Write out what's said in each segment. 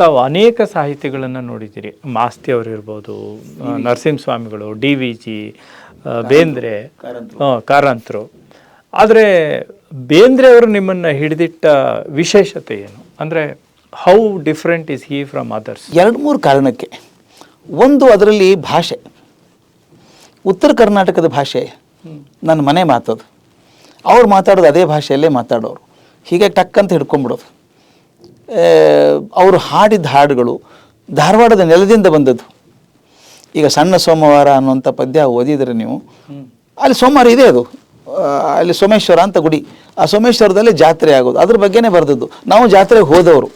ತಾವು ಅನೇಕ ಸಾಹಿತಿಗಳನ್ನು ನೋಡಿದ್ದೀರಿ. ಮಾಸ್ತಿ ಅವರು ಇರ್ಬೋದು ನರಸಿಂಹಸ್ವಾಮಿಗಳು ಡಿ ವಿ ಜಿ ಬೇಂದ್ರೆ ಕಾರಂತರು. ಆದರೆ ಬೇಂದ್ರೆ ಅವರು ನಿಮ್ಮನ್ನು ಹಿಡಿದಿಟ್ಟ ವಿಶೇಷತೆ ಏನು? ಅಂದರೆ how different is he from others ಎರಡು ಮೂರು ಕಾರಣಕ್ಕೆ. ಒಂದು ಅದರಲ್ಲಿ ಭಾಷೆ. ಉತ್ತರ ಕರ್ನಾಟಕದ ಭಾಷೆ ನನ್ನ ಮನೆ ಮಾತದು. ಅವ್ರು ಮಾತಾಡೋದು ಅದೇ ಭಾಷೆಯಲ್ಲೇ ಮಾತಾಡೋರು. ಹೀಗೆ ಟಕ್ ಅಂತ ಹಿಡ್ಕೊಂಬಿಡೋದು ಅವರು ಹಾಡಿದ ಹಾಡುಗಳು ಧಾರವಾಡದ ನೆಲದಿಂದ ಬಂದದ್ದು. ಈಗ ಸಣ್ಣ ಸೋಮವಾರ ಅನ್ನುವಂಥ ಪದ್ಯ ಓದಿದರೆ ನೀವು ಅಲ್ಲಿ ಸೋಮವಾರ ಇದೆ ಅದು. ಅಲ್ಲಿ ಸೋಮೇಶ್ವರ ಅಂತ ಗುಡಿ ಆ ಸೋಮೇಶ್ವರದಲ್ಲಿ ಜಾತ್ರೆ ಆಗೋದು. ಅದ್ರ ಬಗ್ಗೆನೇ ಬರೆದದ್ದು. ನಾವು ಜಾತ್ರೆಗೆ ಹೋದವರು.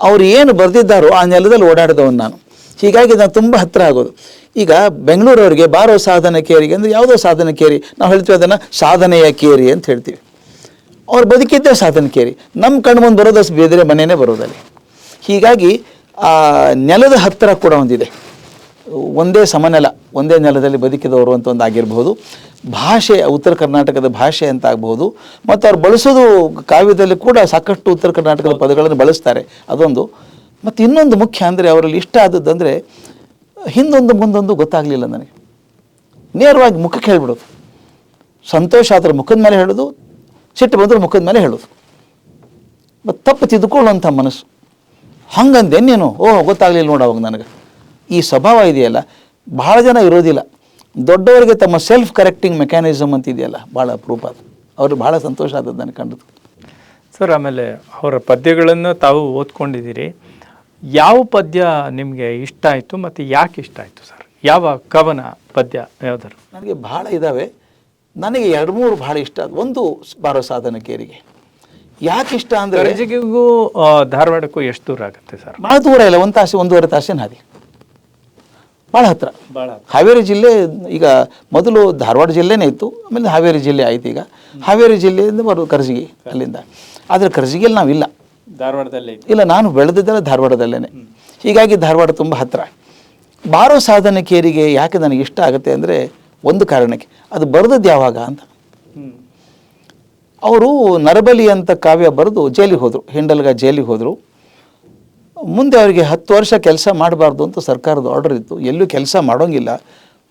ಅವರು ಏನು ಬರೆದಿದ್ದಾರೋ ಆ ನೆಲದಲ್ಲಿ ಓಡಾಡಿದವನು ನಾನು. ಹೀಗಾಗಿ ನಾನು ತುಂಬ ಹತ್ತಿರ ಆಗೋದು. ಈಗ ಬೆಂಗಳೂರವರಿಗೆ ಬಾರೋ ಸಾಧನ ಕೇರಿಗೆ ಅಂದರೆ ಯಾವುದೋ ಸಾಧನ ಕೇರಿ. ನಾವು ಹೇಳ್ತೀವಿ ಅದನ್ನು ಸಾಧನೆಯ ಕೇರಿ ಅಂತ ಹೇಳ್ತೀವಿ. ಅವ್ರು ಬದುಕಿದ್ದೇ ಸಾಧನ ಕೇರಿ. ನಮ್ಮ ಕಣ್ಣು ಮುಂದೆ ಬರೋದಷ್ಟು ಬೇದರೆ ಮನೆಯೇ ಬರೋದಲ್ಲಿ. ಹೀಗಾಗಿ ಆ ನೆಲದ ಹತ್ತಿರ ಕೂಡ ಒಂದಿದೆ. ಒಂದೇ ಸಮನೆಲ, ಒಂದೇ ನೆಲದಲ್ಲಿ ಬದುಕಿದವರು ಅಂತ ಒಂದು ಆಗಿರ್ಬೋದು ಭಾಷೆ, ಉತ್ತರ ಕರ್ನಾಟಕದ ಭಾಷೆ ಅಂತ ಆಗ್ಬೋದು ಮತ್ತು ಅವ್ರು ಬಳಸೋದು ಕಾವ್ಯದಲ್ಲಿ ಕೂಡ ಸಾಕಷ್ಟು ಉತ್ತರ ಕರ್ನಾಟಕದ ಪದಗಳನ್ನು ಬಳಸ್ತಾರೆ. ಅದೊಂದು. ಮತ್ತು ಇನ್ನೊಂದು ಮುಖ್ಯ ಅಂದರೆ ಅವರಲ್ಲಿ ಇಷ್ಟ ಆದದ್ದು ಅಂದರೆ ಹಿಂದೊಂದು ಮುಂದೊಂದು ಗೊತ್ತಾಗಲಿಲ್ಲ ನನಗೆ. ನೇರವಾಗಿ ಮುಖಕ್ಕೆ ಹೇಳ್ಬಿಡೋದು. ಸಂತೋಷ ಆದರೆ ಮುಖದ ಮೇಲೆ ಹೇಳೋದು ಸಿಟ್ಟು ಬಂದ್ರೆ ಮುಖದ ಮೇಲೆ ಹೇಳೋದು. ಮತ್ತು ತಪ್ಪು ತಿದ್ದುಕೊಳ್ಳುವಂಥ ಮನಸ್ಸು. ಹಂಗಂದೆ ನೀನು ಓಹ್ ಗೊತ್ತಾಗಲಿಲ್ಲ ನೋಡು ಅವಾಗ ನನಗೆ. ಈ ಸ್ವಭಾವ ಇದೆಯಲ್ಲ ಭಾಳ ಜನ ಇರೋದಿಲ್ಲ. ದೊಡ್ಡವರಿಗೆ ತಮ್ಮ ಸೆಲ್ಫ್ ಕರೆಕ್ಟಿಂಗ್ ಮೆಕ್ಯಾನಿಸಮ್ ಅಂತ ಇದೆಯಲ್ಲ ಭಾಳ ಅಪರೂಪ ಅದು. ಅವರು ಭಾಳ ಸಂತೋಷ ಆದದ್ದು ನನಗೆ ಕಂಡದ್ದು. ಸರ್ ಆಮೇಲೆ ಅವರ ಪದ್ಯಗಳನ್ನು ತಾವು ಓದ್ಕೊಂಡಿದ್ದೀರಿ. ಯಾವ ಪದ್ಯ ನಿಮಗೆ ಇಷ್ಟ ಆಯಿತು ಮತ್ತು ಯಾಕೆ ಇಷ್ಟ ಆಯಿತು ಸರ್? ಯಾವ ಕವನ ಪದ್ಯ ಯಾವ್ದಾರು ನನಗೆ ಭಾಳ ಇದ್ದಾವೆ ನನಗೆ ಎರಡು ಮೂರು ಭಾಳ ಇಷ್ಟ. ಅದು ಒಂದು ಬಾರೋ ಸಾಧನ ಕೇರಿಗೆ ಯಾಕೆ ಇಷ್ಟ ಅಂದರೆ ಧಾರವಾಡಕ್ಕೂ ಎಷ್ಟು ದೂರ ಆಗುತ್ತೆ ಸರ್? ಭಾಳ ದೂರ ಇಲ್ಲ ಒಂದು ತಾಸು ಒಂದೂವರೆ ತಾಸಿನ ಹಾದಿ. ಭಾಳ ಹತ್ರ. ಭಾಳ ಹಾವೇರಿ ಜಿಲ್ಲೆ ಈಗ ಮೊದಲು ಧಾರವಾಡ ಜಿಲ್ಲೆನೇ ಇತ್ತು ಆಮೇಲೆ ಹಾವೇರಿ ಜಿಲ್ಲೆ ಆಯ್ತು ಈಗ. ಹಾವೇರಿ ಜಿಲ್ಲೆಯಿಂದ ಬರೋದು ಕರ್ಜಿಗಿ ಅಲ್ಲಿಂದ. ಆದರೆ ಕರ್ಜಿಗಿಯಲ್ಲಿ ನಾವಿಲ್ಲ. ಧಾರವಾಡದಲ್ಲೇ ಇಲ್ಲ ನಾನು ಬೆಳೆದಿದ್ದೆಲ್ಲ ಧಾರವಾಡದಲ್ಲೇ ಹೀಗಾಗಿ ಧಾರವಾಡ ತುಂಬ ಹತ್ತಿರ ಬಾರೋ ಸಾಧನ ಕೇರಿಗೆ ಯಾಕೆ ನನಗೆ ಇಷ್ಟ ಆಗುತ್ತೆ ಅಂದರೆ ಒಂದು ಕಾರಣಕ್ಕೆ. ಅದು ಬರೆದದ್ದು ಯಾವಾಗ ಅಂತ. ಅವರು ನರಬಲಿ ಅಂತ ಕಾವ್ಯ ಬರೆದು ಜೈಲಿಗೆ ಹೋದರು, ಹಿಂಡಲ್ಗ ಜೈಲಿಗೆ ಹೋದರು. ಮುಂದೆ ಅವರಿಗೆ ಹತ್ತು ವರ್ಷ ಕೆಲಸ ಮಾಡಬಾರ್ದು ಅಂತ ಸರ್ಕಾರದ ಆರ್ಡರ್ ಇತ್ತು. ಎಲ್ಲೂ ಕೆಲಸ ಮಾಡೋಂಗಿಲ್ಲ.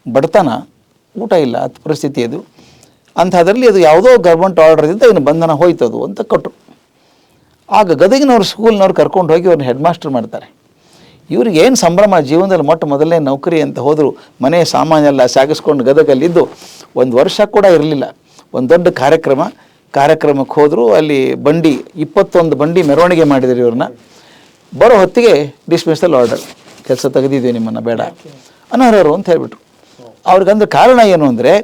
ಬಡತನ, ಊಟ ಇಲ್ಲ ಅಂತ ಪರಿಸ್ಥಿತಿ ಅದು. ಅಂಥದ್ರಲ್ಲಿ ಅದು ಯಾವುದೋ ಗೌರ್ಮೆಂಟ್ ಇದ್ದ ಇನ್ನು ಬಂಧನ ಹೋಯ್ತದು ಅಂತ ಕೊಟ್ಟರು ಆಗ ಗದಗಿನವ್ರು ಸ್ಕೂಲ್ನವ್ರು ಕರ್ಕೊಂಡು ಹೋಗಿ ಅವ್ರನ್ನ ಹೆಡ್ ಮಾಸ್ಟರ್ ಮಾಡ್ತಾರೆ. ಇವ್ರಿಗೆ ಏನು ಸಂಭ್ರಮ ಜೀವನದಲ್ಲಿ ಮೊಟ್ಟ ಮೊದಲನೇ ನೌಕರಿ ಅಂತ ಹೋದರು, ಮನೆ ಸಾಮಾನೆಲ್ಲ ಸಾಗಿಸ್ಕೊಂಡು ಗದಗಲ್ಲಿದ್ದು ಒಂದು ವರ್ಷ ಕೂಡ ಇರಲಿಲ್ಲ. ಒಂದು ದೊಡ್ಡ ಕಾರ್ಯಕ್ರಮ, ಕಾರ್ಯಕ್ರಮಕ್ಕೆ ಹೋದರು, ಅಲ್ಲಿ ಬಂಡಿ, ಇಪ್ಪತ್ತೊಂದು ಬಂಡಿ ಮೆರವಣಿಗೆ ಮಾಡಿದ್ರು ಇವ್ರನ್ನ. ಬರೋ ಹೊತ್ತಿಗೆ ಡಿಸ್ಮಿಸಲ್ ಆರ್ಡರ್ ಕೆಲಸ ತೆಗೆದಿದ್ದೀವಿ ನಿಮ್ಮನ್ನು, ಬೇಡ. ಅನರ್ಹರು ಅಂತ ಹೇಳ್ಬಿಟ್ರು. ಅವ್ರಿಗಂದ್ರೆ ಕಾರಣ ಏನು ಅಂದರೆ,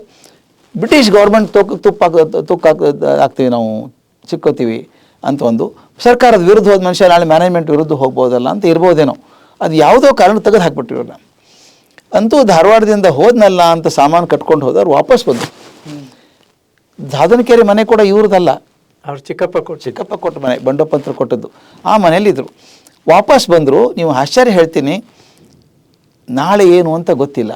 ಬ್ರಿಟಿಷ್ ಗೌರ್ಮೆಂಟ್ ತೂಕ, ತುಪ್ಪ ಹಾಕ- ಹಾಕ್ತೀವಿ ನಾವು, ಚಿಕ್ಕೋತೀವಿ ಅಂತ ಒಂದು. ಸರ್ಕಾರದ ವಿರುದ್ಧ ಹೋದ ಮನುಷ್ಯ ನಾಳೆ ಮ್ಯಾನೇಜ್ಮೆಂಟ್ ವಿರುದ್ಧ ಹೋಗ್ಬೋದಲ್ಲ ಅಂತ ಇರ್ಬೋದೇನೋ. ಅದು ಯಾವುದೋ ಕಾರಣ ತೆಗೆದು ಹಾಕ್ಬಿಟ್ರು ಇವ್ರನ್ನ. ಅಂತೂ ಧಾರವಾಡದಿಂದ ಹೋದ್ನಲ್ಲ ಅಂತ ಸಾಮಾನು ಕಟ್ಕೊಂಡು ಹೋದವ್ರು ವಾಪಸ್ ಬಂದರು. ದಾದನಕೆರೆ ಮನೆ ಕೂಡ ಇವ್ರದ್ದಲ್ಲ ಅವ್ರು ಚಿಕ್ಕಪ್ಪ ಕೊಟ್ಟು ಚಿಕ್ಕಪ್ಪ ಕೊಟ್ಟ ಮನೆ ಬಂಡೋಪಂತ್ರ ಕೊಟ್ಟದ್ದು. ಆ ಮನೆಯಲ್ಲಿದ್ದರು ವಾಪಸ್ ಬಂದರು ನೀವು ಆಶ್ಚರ್ಯ ಹೇಳ್ತೀನಿ ನಾಳೆ ಏನು ಅಂತ ಗೊತ್ತಿಲ್ಲ.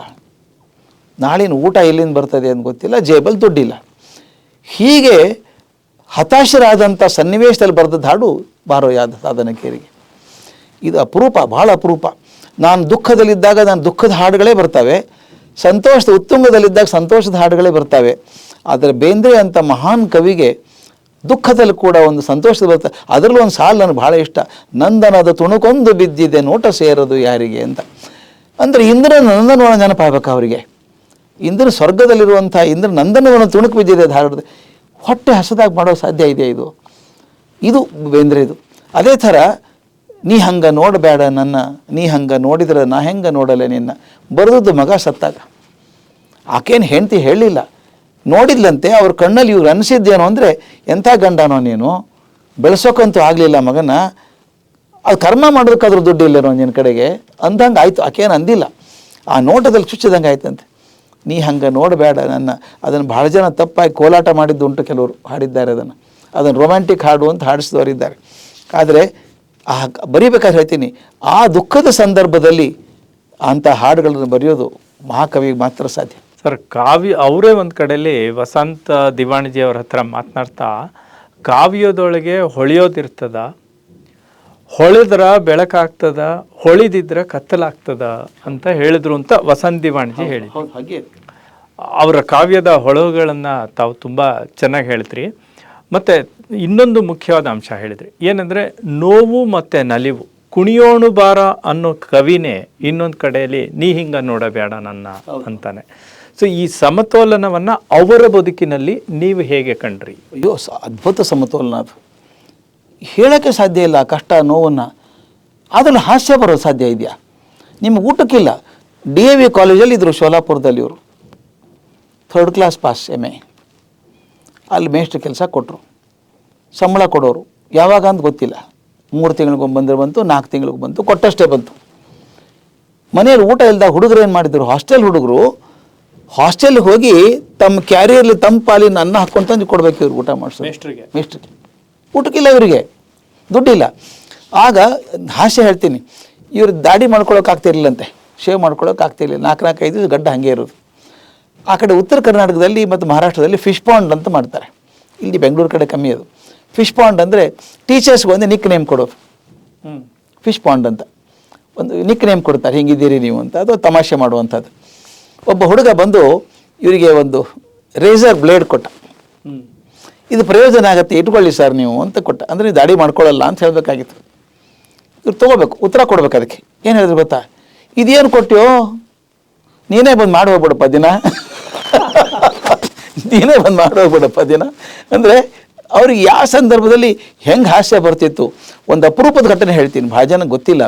ನಾಳಿನ ಊಟ ಎಲ್ಲಿಂದ ಬರ್ತದೆ ಅಂತ ಗೊತ್ತಿಲ್ಲ ಜೇಬಲ್ ದುಡ್ಡಿಲ್ಲ. ಹೀಗೆ ಹತಾಶರಾದಂಥ ಸನ್ನಿವೇಶದಲ್ಲಿ ಬರೆದದ್ದು ಹಾಡು ಬಾರೋ ಯಾದ ಸಾಧನ ಕೇರಿಗೆ ಇದು ಅಪರೂಪ ಭಾಳ ಅಪರೂಪ. ನಾನು ದುಃಖದಲ್ಲಿದ್ದಾಗ, ನಾನು ದುಃಖದ ಹಾಡುಗಳೇ ಬರ್ತವೆ. ಸಂತೋಷದ ಉತ್ತುಂಗದಲ್ಲಿದ್ದಾಗ ಸಂತೋಷದ ಹಾಡುಗಳೇ ಬರ್ತವೆ. ಆದರೆ ಬೇಂದ್ರೆ ಅಂತ ಮಹಾನ್ ಕವಿಗೆ ದುಃಖದಲ್ಲಿ ಕೂಡ ಒಂದು ಸಂತೋಷದ ಬರ್ತದೆ ಅದರಲ್ಲೂ ಒಂದು ಸಾಲು ನನಗೆ ಭಾಳ ಇಷ್ಟ. ನಂದನದ ತುಣುಕೊಂದು ಬಿದ್ದಿದೆ, ನೋಟ ಸೇರದು ಯಾರಿಗೆ ಅಂತ. ಅಂದರೆ ಇಂದ್ರ ನಂದನವನ ನೆನಪಾಗಬೇಕು ಅವರಿಗೆ. ಇಂದ್ರ ಸ್ವರ್ಗದಲ್ಲಿರುವಂಥ ಇಂದ್ರ ನಂದನವನ ತುಣುಕು ಬಿದ್ದಿದೆ, ಧಾರವಾಡದ. ಹೊಟ್ಟೆ ಹಸದಾಗಿ ಮಾಡೋ ಸಾಧ್ಯ ಇದೆ ಇದು? ಇದು ಬೇಂದ್ರೆ ಇದು. ಅದೇ ಥರ ನೀ ಹಂಗ ನೋಡಬೇಡ ನನ್ನ, ನೀ ಹಂಗ ನೋಡಿದ್ರೆ ನಾ ಹೆಂಗ ನೋಡಲೆ ನಿನ್ನ. ಬರೆದದ್ದು ಮಗ ಸತ್ತಾಗ. ಆಕೇನು ಹೆಂಡ್ತಿ ಹೇಳಿಲ್ಲ. ನೋಡಿದ್ಲಂತೆ ಅವ್ರ ಕಣ್ಣಲ್ಲಿ ಇವ್ರು ಅನಿಸಿದ್ದೇನು ಅಂದರೆ ಎಂಥ ಗಂಡನೋ ನೀನು? ಬೆಳೆಸೋಕ್ಕಂತೂ ಆಗಲಿಲ್ಲ ಮಗನ. ಅದು ಕರ್ಮ ಮಾಡೋದಕ್ಕಾದ್ರೂ ದುಡ್ಡು ಇಲ್ಲೇನೋ ನಿನ್ನ ಕಡೆಗೆ? ಅಂದಂಗೆ ಆಯಿತು. ಆಕೇನು ಅಂದಿಲ್ಲ. ಆ ನೋಟದಲ್ಲಿ ಚುಚ್ಚಿದಂಗೆ ಆಯ್ತಂತೆ. ನೀ ಹಂಗೆ ನೋಡಬೇಡ ನನ್ನ. ಅದನ್ನು ಭಾಳ ಜನ ತಪ್ಪಾಗಿ ಕೋಲಾಟ ಮಾಡಿದ್ದು ಉಂಟು ಕೆಲವರು ಹಾಡಿದ್ದಾರೆ ಅದನ್ನು. ಅದನ್ನು ರೊಮ್ಯಾಂಟಿಕ್ ಹಾಡು ಅಂತ ಹಾಡಿಸಿದವರಿದ್ದಾರೆ. ಆದರೆ ಆ ಬರೀಬೇಕಾದ್ರೆ ಹೇಳ್ತೀನಿ ಆ ದುಃಖದ ಸಂದರ್ಭದಲ್ಲಿ ಅಂಥ ಹಾಡುಗಳನ್ನು ಬರೆಯೋದು ಮಹಾಕವಿಗೆ ಮಾತ್ರ ಸಾಧ್ಯ. ಸರ್ ಕಾವ್ಯ ಅವರೇ ಒಂದು ಕಡೆಯಲ್ಲಿ ವಸಂತ ದಿವಾಣಿಜಿ ಅವ್ರ ಹತ್ರ ಮಾತನಾಡ್ತಾ ಕಾವ್ಯದೊಳಗೆ ಹೊಳೆಯೋದಿರ್ತದ ಹೊಳೆದ್ರ ಬೆಳಕಾಗ್ತದ ಹೊಳಿದಿದ್ರ ಕತ್ತಲಾಗ್ತದ ಅಂತ ಹೇಳಿದ್ರು ಅಂತ ವಸಂತ ದಿವಾಣಿಜಿ ಹೇಳಿ ಅವರ ಕಾವ್ಯದ ಹೊಳಗಳನ್ನು ತಾವು ತುಂಬ ಚೆನ್ನಾಗಿ ಹೇಳಿದ್ರಿ. ಮತ್ತು ಇನ್ನೊಂದು ಮುಖ್ಯವಾದ ಅಂಶ ಹೇಳಿದ್ರಿ ಏನಂದರೆ ನೋವು ಮತ್ತು ನಲಿವು. ಕುಣಿಯೋಣು ಬಾರ ಅನ್ನೋ ಕವಿನೇ ಇನ್ನೊಂದು ಕಡೆಯಲ್ಲಿ ನೀ ಹಿಂಗ ನೋಡಬೇಡ ನನ್ನ ಅಂತಾನೆ. ಸೊ ಈ ಸಮತೋಲನವನ್ನು ಅವರ ಬದುಕಿನಲ್ಲಿ ನೀವು ಹೇಗೆ ಕಂಡ್ರಿ? ಅಯ್ಯೋ ಅದ್ಭುತ ಸಮತೋಲನ ಅದು. ಹೇಳೋಕ್ಕೆ ಸಾಧ್ಯ ಇಲ್ಲ ಕಷ್ಟ ನೋವನ್ನು. ಅದರಲ್ಲಿ ಹಾಸ್ಯ ಬರೋದು ಸಾಧ್ಯ ಇದೆಯಾ? ನಿಮ್ಗೆ ಊಟಕ್ಕಿಲ್ಲ. ಡಿ ಎ ವಿ ಕಾಲೇಜಲ್ಲಿ ಇದ್ದರು ಶೋಲಾಪುರದಲ್ಲಿ ಇವರು third class pass M A ಅಲ್ಲಿ ಮೇಷ್ಟ್ರ ಕೆಲಸ ಕೊಟ್ಟರು ಸಂಬಳ ಕೊಡೋರು. ಯಾವಾಗ ಅಂತ ಗೊತ್ತಿಲ್ಲ. ಮೂರು ತಿಂಗಳಿಗೊಮ್ಮೆ ಬಂದರೆ ಬಂತು ನಾಲ್ಕು ತಿಂಗಳಿಗೆ ಬಂತು ಕೊಟ್ಟಷ್ಟೇ ಬಂತು. ಮನೆಯಲ್ಲಿ ಊಟ ಇಲ್ದಾಗ ಹುಡುಗರು ಏನು ಮಾಡಿದ್ರು? ಹಾಸ್ಟೆಲ್ ಹುಡುಗರು ಹಾಸ್ಟೆಲ್ಗೆ ಹೋಗಿ ತಮ್ಮ ಕ್ಯಾರಿಯರ್ಲಿ ತಮ್ಮ ಪಾಲಿನ ಅನ್ನ ಹಾಕ್ಕೊಂಡು ತಂದು ಕೊಡಬೇಕು ಇವ್ರು ಊಟ ಮಾಡ್ಸೋ ಮೇಷ್ಟ್ರಿಗೆ. ಮೇಷ್ಟ್ರಿಗೆ. ಊಟಕ್ಕಿಲ್ಲ ಇವರಿಗೆ. ದುಡ್ಡಿಲ್ಲ. ಆಗ ಹಾಸ್ಯ ಹೇಳ್ತೀನಿ. ಇವ್ರು ದಾಡಿ ಮಾಡ್ಕೊಳ್ಳೋಕ್ಕಾಗ್ತಿರ್ಲಿಲ್ಲಂತೆ ಶೇವ್ ಮಾಡ್ಕೊಳ್ಳೋಕ್ಕಾಗ್ತಿರ್ಲಿಲ್ಲ ಆಗ್ತಿರ್ಲಿಲ್ಲ. ನಾಲ್ಕು ನಾಲ್ಕು ಐದು ಗಡ್ಡ ಹಾಗೆ ಇರೋದು. ಆ ಕಡೆ ಉತ್ತರ ಕರ್ನಾಟಕದಲ್ಲಿ ಮತ್ತು ಮಹಾರಾಷ್ಟ್ರದಲ್ಲಿ ಫಿಶ್ ಪಾಂಡ್ ಅಂತ ಮಾಡ್ತಾರೆ. ಇಲ್ಲಿ ಬೆಂಗಳೂರು ಕಡೆ ಕಮ್ಮಿ ಅದು. ಫಿಶ್ ಪಾಂಡ್ ಅಂದರೆ ಟೀಚರ್ಸ್ಗೆ ಒಂದು ನಿಕ್ ನೇಮ್ ಹ್ಞೂ ಫಿಶ್ ಪಾಂಡ್ ಅಂತ. ಒಂದು ನಿಕ್ ನೇಮ್ ಕೊಡ್ತಾರೆ ಹಿಂಗಿದ್ದೀರಿ ನೀವು ಅಂತ. ಅದು ತಮಾಷೆ ಮಾಡುವಂಥದ್ದು. ಒಬ್ಬ ಹುಡುಗ ಬಂದು ಇವರಿಗೆ ಒಂದು ರೇಸರ್ ಬ್ಲೇಡ್ ಕೊಟ್ಟ. ಹ್ಞೂ ಇದು ಪ್ರಯೋಜನ ಆಗುತ್ತೆ ಇಟ್ಕೊಳ್ಳಿ ಸರ್ ನೀವು ಅಂತ ಕೊಟ್ಟ. ಅಂದರೆ ನೀವು ದಾಡಿ ಮಾಡ್ಕೊಳ್ಳಲ್ಲ ಅಂತ ಹೇಳಬೇಕಾಗಿತ್ತು. ಇವ್ರು ತೊಗೋಬೇಕು ಉತ್ತರ ಕೊಡ್ಬೇಕು ಅದಕ್ಕೆ. ಏನು ಹೇಳಿದ್ರು ಗೊತ್ತಾ? ಇದೇನು ಕೊಟ್ಟ್ಯೋ ನೀನೇ ಬಂದು ಮಾಡಿ ಹೋಗ್ಬಿಡಪ್ಪ ದಿನ. ನೀನೇ ಬಂದು ಮಾಡಿ ಹೋಗ್ಬಿಡಪ್ಪ ದಿನ. ಅಂದರೆ ಅವ್ರಿಗೆ ಯಾವ ಸಂದರ್ಭದಲ್ಲಿ ಹೆಂಗೆ ಹಾಸ್ಯ ಬರ್ತಿತ್ತು? ಒಂದು ಅಪರೂಪದ ಘಟನೆ ಹೇಳ್ತೀನಿ ಭಾಳ ಜನ ಗೊತ್ತಿಲ್ಲ.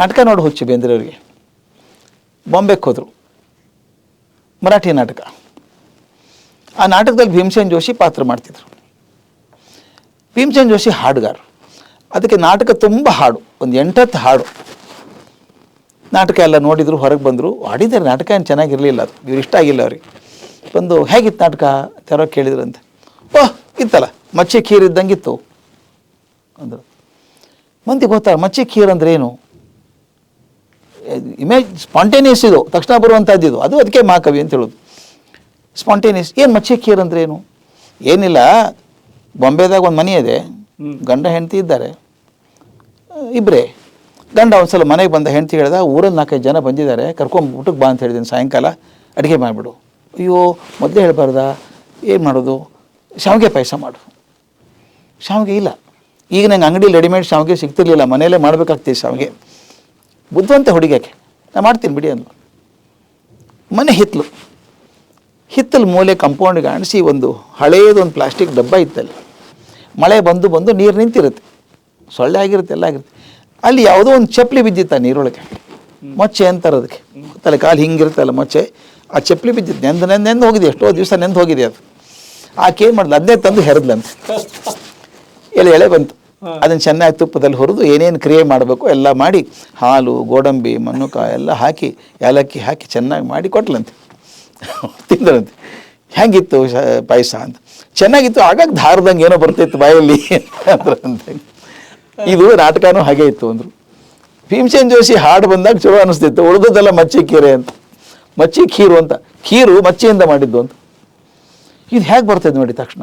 ನಾಟಕ ನೋಡಿ ಹುಚ್ಚು ಬೇಂದ್ರೆಯವ್ರಿಗೆ ಬಾಂಬೆಗೆ ಹೋದರು. ಮರಾಠಿ ನಾಟಕ. ಆ ನಾಟಕದಲ್ಲಿ ಭೀಮಸೇನ್ ಜೋಶಿ ಪಾತ್ರ ಮಾಡ್ತಿದ್ರು. ಭೀಮಸೇನ್ ಜೋಶಿ ಹಾಡುಗಾರರು ಅದಕ್ಕೆ ನಾಟಕ ತುಂಬ ಹಾಡು, ಒಂದು ಎಂಟತ್ತು ಹಾಡು. ನಾಟಕ ಎಲ್ಲ ನೋಡಿದ್ರು ಹೊರಗೆ ಬಂದರು. ಆಡಿದ್ದಾರೆ ನಾಟಕ ಏನು ಚೆನ್ನಾಗಿರಲಿಲ್ಲ ಅದು. ಇವ್ರು ಇಷ್ಟ ಆಗಿಲ್ಲ ಅವ್ರಿಗೆ. ಬಂದು ಹೇಗಿತ್ತು ನಾಟಕ? ತೆರೋ ಕೇಳಿದ್ರಂತೆ. ಓಹ್ ಇತ್ತಲ್ಲ. ಮಚ್ಚಿ ಖೀರ್ ಇದ್ದಂಗಿತ್ತು. ಅಂದರು. ಮಂದಿ ಗೊತ್ತಾ ಮಚ್ಚಿ ಖೀರ್ ಅಂದ್ರೆ ಏನು? ಇಮೇಜ್ ಸ್ಪಾಂಟೇನಿಯಸ್ ಇದು. ತಕ್ಷಣ ಬರುವಂಥದ್ದು ಇದು ಅದು ಅದಕ್ಕೆ ಮಹಾಕವಿ ಅಂತ ಹೇಳೋದು. ಸ್ಪಾಂಟೇನಿಯಸ್ ಏನು ಮಚ್ಚಿ ಖೀರ್ ಅಂದ್ರೆ ಏನು? ಏನಿಲ್ಲ. ಬಾಂಬೆದಾಗ ಒಂದು ಮನೆ ಇದೆ. ಗಂಡ ಹೆಂಡತಿ ಇದ್ದಾರೆ. ಇಬ್ಬರೇ ಗಂಡ ಒಂದ್ಸಲ ಮನೆಗೆ ಬಂದ ಹೆಂಡತಿ ಹೇಳ್ದ, ಊರಲ್ಲಿ ನಾಲ್ಕೈದು ಜನ ಬಂದಿದ್ದಾರೆ, ಕರ್ಕೊಂಡು ಊಟಕ್ಕೆ ಬಾ ಅಂತ ಹೇಳಿದ್ದೀನಿ ಸಾಯಂಕಾಲ ಅಡುಗೆ ಮಾಡಿಬಿಡು. ಅಯ್ಯೋ, ಮೊದಲೇ ಹೇಳ್ಬಾರ್ದ? ಏನು ಮಾಡೋದು? ಶಾವಿಗೆ ಪಾಯಸ ಮಾಡು. ಶಾವಿಗೆ ಇಲ್ಲ. ಈಗ ನಂಗೆ ಅಂಗಡಿಲಿ ರೆಡಿಮೇಡ್ ಶಾವಿಗೆ ಸಿಗ್ತಿರ್ಲಿಲ್ಲ, ಮನೆಯಲ್ಲೇ ಮಾಡಬೇಕಾಗ್ತೀವಿ ಶಾವಿಗೆ. ಬುದ್ಧಿವಂತ ಹುಡುಗಕ್ಕೆ ನಾ ಮಾಡ್ತೀನಿ ಬಿಡಿ ಅಂದ್ಲು. ಮನೆ ಹಿತ್ತಲು ಹಿತ್ತಲು ಮೂಲೆ ಕಂಪೌಂಡ್ಗೆ ಅಣಿಸಿ ಒಂದು ಹಳೆಯದೊಂದು ಪ್ಲಾಸ್ಟಿಕ್ ಡಬ್ಬ ಇತ್ತಲ್ಲಿ. ಮಳೆ ಬಂದು ಬಂದು ನೀರು ನಿಂತಿರುತ್ತೆ. ಸೊಳ್ಳೆ ಆಗಿರುತ್ತೆ, ಎಲ್ಲ ಆಗಿರುತ್ತೆ. ಅಲ್ಲಿ ಯಾವುದೋ ಒಂದು ಚಪ್ಪಲಿ ಬಿದ್ದಿತ್ತ ನೀರೊಳಗೆ. ಮೊಚ್ಚೆ ಅಂತಾರೆ ಅದಕ್ಕೆ. ತಲೆ ಕಾಲು ಹಿಂಗಿರ್ತಲ್ಲ ಮೊಚ್ಚೆ. ಆ ಚಪ್ಪಲಿ ಬಿದ್ದಿತ್ತು ನೆಂದು ನೆಂದು ನೆಂದು ಹೋಗಿದೆ ಎಷ್ಟೋ ದಿವಸ ನೆಂದು ಹೋಗಿದೆ ಅದು. ಆಕೆ ಏನು ಮಾಡಿದ್ಲು? ಅದನ್ನೇ ತಂದು ಹೆರದ್ಲಂತ ಎಲೆ ಎಳೆ ಬಂತು. ಅದನ್ನು ಚೆನ್ನಾಗಿ ತುಪ್ಪದಲ್ಲಿ ಹುರಿದು ಏನೇನು ಕ್ರಿಯೆ ಮಾಡಬೇಕು ಎಲ್ಲ ಮಾಡಿ ಹಾಲು ಗೋಡಂಬಿ ಮಣ್ಣುಕ ಎಲ್ಲ ಹಾಕಿ ಏಲಕ್ಕಿ ಹಾಕಿ ಚೆನ್ನಾಗಿ ಮಾಡಿ ಕೊಟ್ಲಂತೆ. ತಿಂದ್ರಂತೆ. ಹೆಂಗಿತ್ತು ಪಾಯಸ ಅಂತ. ಚೆನ್ನಾಗಿತ್ತು. ಆಗಾಗ ಧಾರದಂಗೆ ಏನೋ ಬರ್ತಿತ್ತು ಬಾಯಲ್ಲಿ ಅಂದ್ರಂತೆ. ಇದು ನಾಟಕನೂ ಹಾಗೆ ಇತ್ತು ಅಂದರು. ಭೀಮಸೇನ್ ಜೋಶಿ ಹಾಡು ಬಂದಾಗ ಚಲೋ ಅನಿಸ್ತಿತ್ತು. ಉಳಿದದೆಲ್ಲ ಮಚ್ಚಿ ಕೀರೆ ಅಂತ. ಮಚ್ಚಿ ಖೀರು ಅಂತ. ಖೀರು ಮಚ್ಚಿಯಿಂದ ಮಾಡಿದ್ದು ಅಂತ. ಇದು ಹೇಗೆ ಬರ್ತದೆ ನೋಡಿ ತಕ್ಷಣ.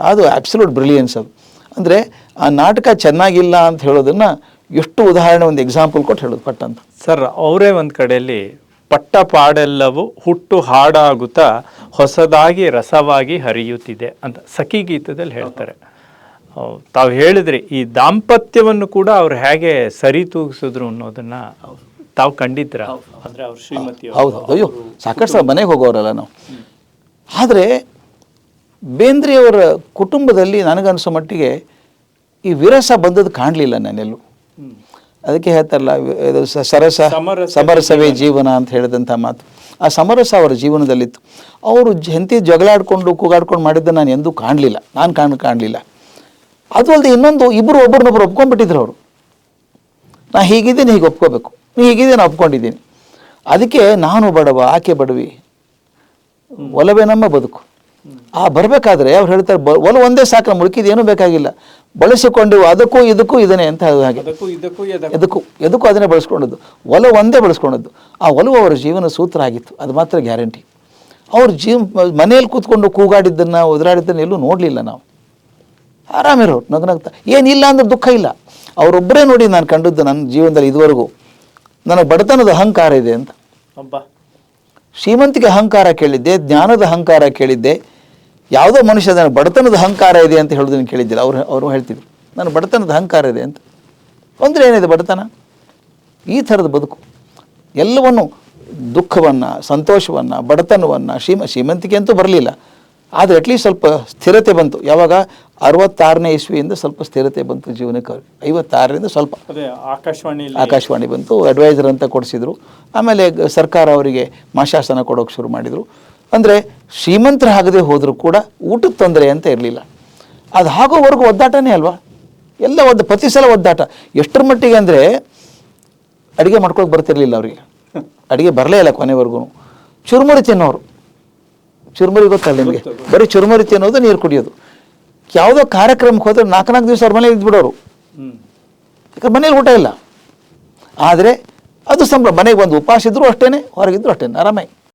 ಅದು ಅಬ್ಸಲ್ಯೂಟ್ ಬ್ರಿಲಿಯನ್ಸ್ ಅದು. ಅಂದರೆ ಆ ನಾಟಕ ಚೆನ್ನಾಗಿಲ್ಲ ಅಂತ ಹೇಳೋದನ್ನು ಎಷ್ಟು ಉದಾಹರಣೆ ಒಂದು ಎಕ್ಸಾಂಪಲ್ ಕೊಟ್ಟು ಹೇಳೋದು ಪಟ್ಟ ಅಂತ. ಸರ್ ಅವರೇ ಒಂದು ಕಡೆಯಲ್ಲಿ ಪಟ್ಟ ಪಾಡೆಲ್ಲವೂ ಹುಟ್ಟು ಹಾಡಾಗುತ್ತಾ ಹೊಸದಾಗಿ ರಸವಾಗಿ ಹರಿಯುತ್ತಿದೆ ಅಂತ ಸಖಿ ಗೀತದಲ್ಲಿ ಹೇಳ್ತಾರೆ. ತಾವು ಹೇಳಿದ್ರಿ ಈ ದಾಂಪತ್ಯವನ್ನು ಕೂಡ ಅವ್ರು ಹೇಗೆ ಸರಿ ತೂಗಿಸಿದ್ರು ಅನ್ನೋದನ್ನ ತಾವು ಕಂಡಿದ್ರ ಅಂದ್ರೆ ಅವ್ರ ಶ್ರೀಮತಿ ಹೌದು. ಅಯ್ಯೋ ಸಾಕಷ್ಟು ಸಲ ಮನೆಗೆ ಹೋಗೋರಲ್ಲ ನಾವು. ಆದರೆ ಬೇಂದ್ರೆಯವರ ಕುಟುಂಬದಲ್ಲಿ ನನಗನ್ಸೋ ಮಟ್ಟಿಗೆ ಈ ವಿರಸ ಬಂದದ್ದು ಕಾಣಲಿಲ್ಲ ನಾನೆಲ್ಲೂ. ಅದಕ್ಕೆ ಹೇಳ್ತಾರಲ್ಲ ಇದು ಸರಸ ಸಮರಸ ಸಮರಸವೇ ಜೀವನ. ಅಂತ ಹೇಳಿದಂಥ ಮಾತು. ಆ ಸಮರಸ ಅವರ ಜೀವನದಲ್ಲಿತ್ತು. ಅವರು ಹೆಂತಿ ಜಗಳಾಡ್ಕೊಂಡು ಕೂಗಾಡ್ಕೊಂಡು ಮಾಡಿದ್ದ ನಾನು ಎಂದೂ ಕಾಣಲಿಲ್ಲ. ನಾನು ಕಾಣ್ ಕಾಣಲಿಲ್ಲ. ಅದು ಅಲ್ಲದೆ ಇನ್ನೊಂದು ಇಬ್ಬರು ಒಬ್ಬರನ್ನೊಬ್ರು ಒಪ್ಕೊಂಡ್ಬಿಟ್ಟಿದ್ರು ಅವರು. ನಾ ಹೀಗಿದ್ದೀನಿ ಹೀಗೆ ಒಪ್ಕೋಬೇಕು. ನೀ ಹೀಗಿದ್ದೀನಿ ನಾ ಒಪ್ಕೊಂಡಿದ್ದೀನಿ. ಅದಕ್ಕೆ ನಾನು ಬಡವ ಆಕೆ ಬಡವಿ. ಒಲವೇ ನಮ್ಮ ಬದುಕು. ಆ ಬರಬೇಕಾದ್ರೆ ಅವ್ರು ಹೇಳ್ತಾರೆ ಬ ಒಲ ಒಂದೇ ಸಾಕು ಮುಳುಕಿದೇನು ಏನೂ ಬೇಕಾಗಿಲ್ಲ. ಬಳಸಿಕೊಂಡು ಅದಕ್ಕೂ ಇದಕ್ಕೂ ಇದನ್ನೇ ಅಂತ ಹೇಳೋದು ಹಾಗೆ. ಎದಕ್ಕೂ ಎದಕ್ಕೂ ಅದನ್ನೇ ಬಳಸ್ಕೊಂಡದ್ದು. ಒಲ ಒಂದೇ ಬಳಸ್ಕೊಂಡದ್ದು. ಆ ಒಲವು ಅವರ ಜೀವನ ಸೂತ್ರ ಆಗಿತ್ತು. ಅದು ಮಾತ್ರ ಗ್ಯಾರಂಟಿ. ಅವ್ರ ಜೀವ ಮನೆಯಲ್ಲಿ ಕೂತ್ಕೊಂಡು ಕೂಗಾಡಿದ್ದನ್ನು ಉದುರಾಡಿದ್ದನ್ನು ಎಲ್ಲೂ ನೋಡಲಿಲ್ಲ ನಾವು. ಆರಾಮಿರೋರು ನಗನಗ್ತಾ. ಏನಿಲ್ಲ ಅಂದ್ರೆ ದುಃಖ ಇಲ್ಲ. ಅವರೊಬ್ಬರೇ ನೋಡಿ ನಾನು ಕಂಡದ್ದು ನನ್ನ ಜೀವನದಲ್ಲಿ ಇದುವರೆಗೂ ನನಗೆ ಬಡತನದ ಅಹಂಕಾರ ಇದೆ ಅಂತ. ಅಬ್ಬಾ ಶ್ರೀಮಂತಿಗೆ ಅಹಂಕಾರ ಕೇಳಿದ್ದೆ ಜ್ಞಾನದ ಅಹಂಕಾರ ಕೇಳಿದ್ದೆ. ಯಾವುದೋ ಮನುಷ್ಯ ನನಗೆ ಬಡತನದ ಅಹಂಕಾರ ಇದೆ ಅಂತ ಹೇಳೋದನ್ನು ಕೇಳಿದ್ದಿಲ್ಲ. ಅವರು ಅವರು ಹೇಳ್ತಿದ್ರು ನಾನು ಬಡತನದ ಅಹಂಕಾರ ಇದೆ ಅಂತ. ಅಂದರೆ ಏನಿದೆ ಬಡತನ? ಈ ಥರದ ಬದುಕು. ಎಲ್ಲವನ್ನು ದುಃಖವನ್ನು ಸಂತೋಷವನ್ನು ಬಡತನವನ್ನು ಶ್ರೀಮ ಶ್ರೀಮಂತಿಕೆ ಅಂತೂ ಬರಲಿಲ್ಲ. ಆದರೆ ಅಟ್ಲೀಸ್ಟ್ ಸ್ವಲ್ಪ ಸ್ಥಿರತೆ ಬಂತು. ಯಾವಾಗ? ಅರವತ್ತಾರನೇ ಇಸ್ವಿಯಿಂದ ಸ್ವಲ್ಪ ಸ್ಥಿರತೆ ಬಂತು ಜೀವನಕ್ಕೆ. ಐವತ್ತಾರರಿಂದ ಸ್ವಲ್ಪ. ಆಕಾಶವಾಣಿ ಆಕಾಶವಾಣಿ ಬಂತು ಅಡ್ವೈಸರ್ ಅಂತ ಕೊಡಿಸಿದ್ರು. ಆಮೇಲೆ ಸರ್ಕಾರ ಅವರಿಗೆ ಮಾಶಾಸನ ಕೊಡೋಕೆ ಶುರು ಮಾಡಿದರು. ಅಂದರೆ ಶ್ರೀಮಂತರಾಗದೆ ಹೋದರೂ ಕೂಡ ಊಟದ ತೊಂದರೆ ಅಂತ ಇರಲಿಲ್ಲ. ಅದು ಆಗೋವರೆಗೂ ಒದ್ದಾಟನೇ ಅಲ್ವಾ? ಎಲ್ಲ ಒಂದು ಪ್ರತಿ ಸಲ ಒದ್ದಾಟ. ಎಷ್ಟರ ಮಟ್ಟಿಗೆ ಅಂದರೆ ಅಡುಗೆ ಮಾಡ್ಕೊಳಕ್ಕೆ ಬರ್ತಿರಲಿಲ್ಲ ಅವರಿಗೆ. ಅಡುಗೆ ಬರಲೇ ಇಲ್ಲ ಕೊನೆವರೆಗೂ. ಚುರುಮುರಿ ತಿನ್ನೋರು. ಚುರುಮುರಿ ಗೊತ್ತಲ್ಲ ನಿಮಗೆ? ಬರೀ ಚುರುಮುರಿ ತಿನ್ನೋದು ನೀರು ಕುಡಿಯೋದು. ಯಾವುದೋ ಕಾರ್ಯಕ್ರಮಕ್ಕೆ ಹೋದ್ರೆ ನಾಲ್ಕು ನಾಲ್ಕು ದಿವಸ ಅವ್ರ ಮನೇಲಿ ಇದ್ಬಿಡೋರು. ಯಾಕಂದ್ರೆ ಮನೇಲಿ ಊಟ ಇಲ್ಲ. ಆದರೆ ಅದು ಸಂಭ್ರಮ ಮನೆಗೆ ಬಂದು ಉಪವಾಸ ಇದ್ದರೂ ಅಷ್ಟೇ ಹೊರಗಿದ್ರು ಅಷ್ಟೇ ಆರಾಮಾಗಿ.